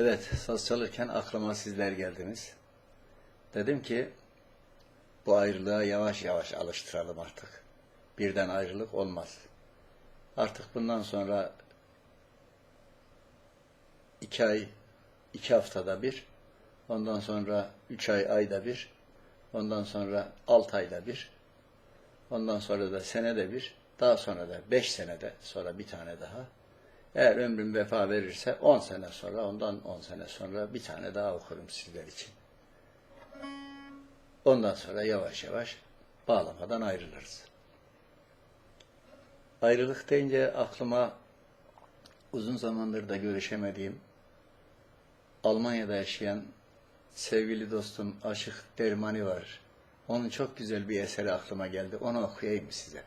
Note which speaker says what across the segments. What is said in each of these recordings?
Speaker 1: Evet, saz çalırken aklıma sizler geldiniz. Dedim ki bu ayrılığa yavaş yavaş alıştıralım artık. Birden ayrılık olmaz. Artık bundan sonra iki ay, iki haftada bir, ondan sonra üç ay, ayda bir, ondan sonra altı ayda bir, ondan sonra da senede bir, daha sonra da beş senede sonra bir tane daha. Eğer ömrüm vefa verirse 10 sene sonra, ondan 10 sene sonra bir tane daha okurum sizler için. Ondan sonra yavaş yavaş bağlamadan ayrılırız. Ayrılık deyince aklıma uzun zamandır da görüşemediğim Almanya'da yaşayan sevgili dostum Aşık Dermani var. Onun çok güzel bir eseri aklıma geldi. Onu okuyayım size?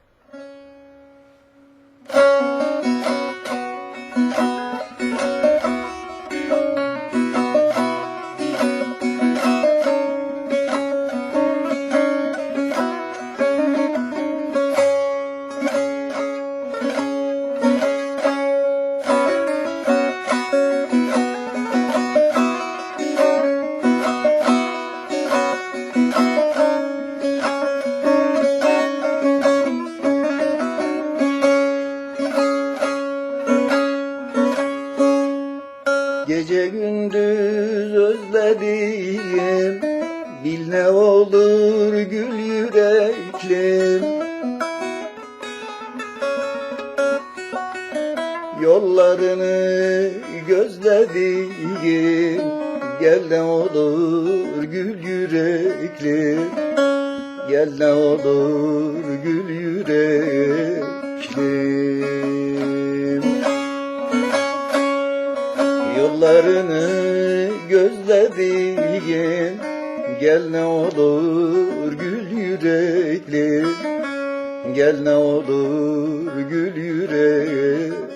Speaker 1: Gece gündüz özlediğim Bil ne olur gül yüreklim. Yollarını gözlediğim Gel ne olur gül yüreklim. Gel ne olur gül yüreklim Yollarını gözlediğim. Gel ne olur gül yürekli. Gel ne olur gül yürekli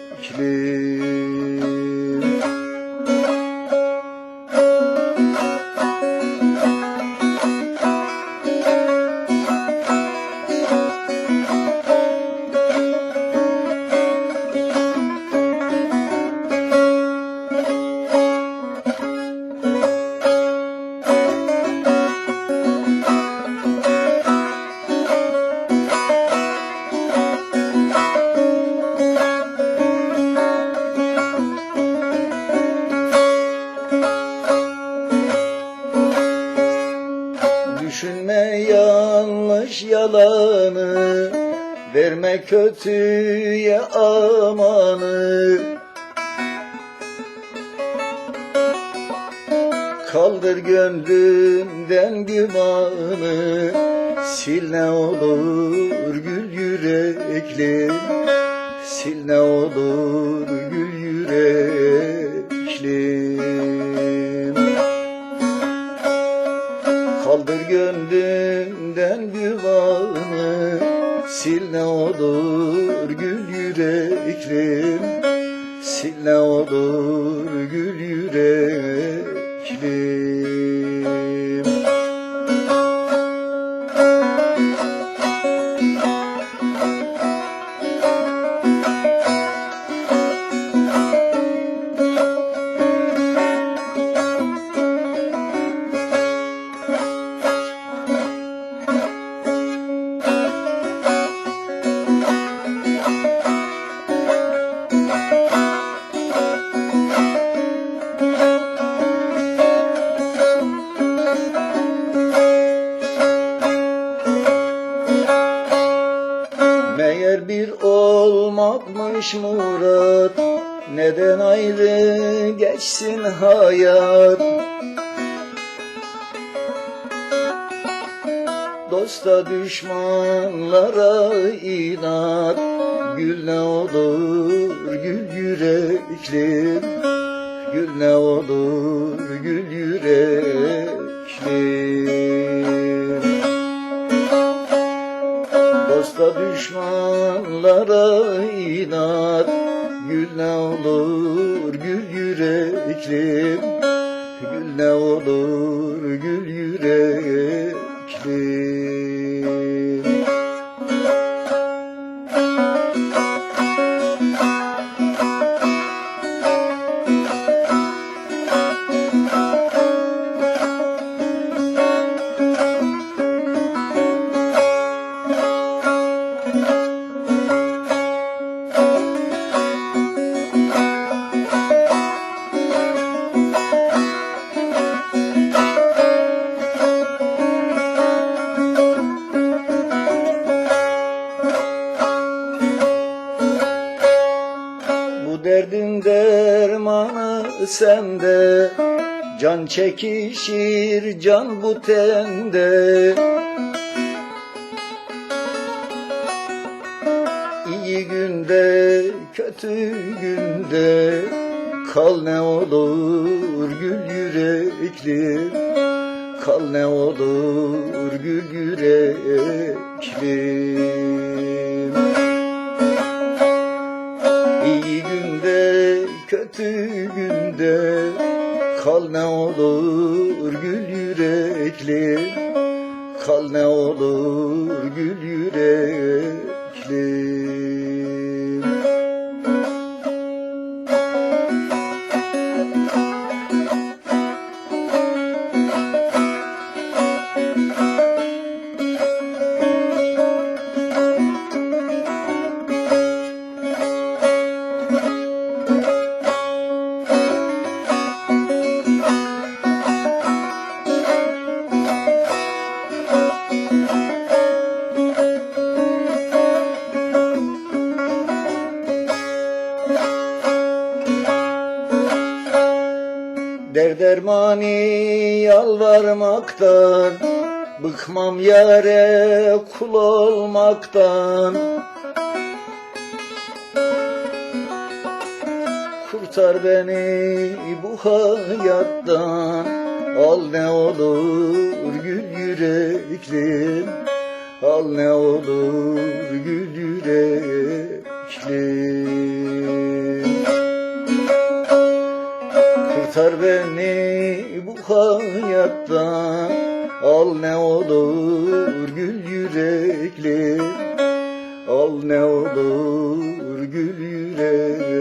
Speaker 1: Verme kötüye amanı. Kaldır gönlümden gümanı. Sil ne olur gül yürekli. Sil ne olur ne olur gül yüreklim Sil ne olur gül yüreklim Meğer bir olmakmış murat Neden ayrı geçsin hayat? Dosta düşmanlara inat Gül ne olur gül yüreklim Gül ne olur gül yüreklim Dosta düşmanlara inat Gül ne olur gül yüreklim. Gül ne olur gül yüreklim sende. Can çekişir can bu tende. İyi günde kötü günde. Kal ne olur gül yürekli. Kal ne olur gül yürekli Kal ne olur gül yürekli dermani yalvarmaktan Bıkmam yare kul olmaktan. Kurtar beni bu hayattan Al ne olur gül yüreklim. Al ne olur gül yüreklim Çıkar beni bu hayattan. Al ne olur gül yürekli. Al ne olur gül yürekli.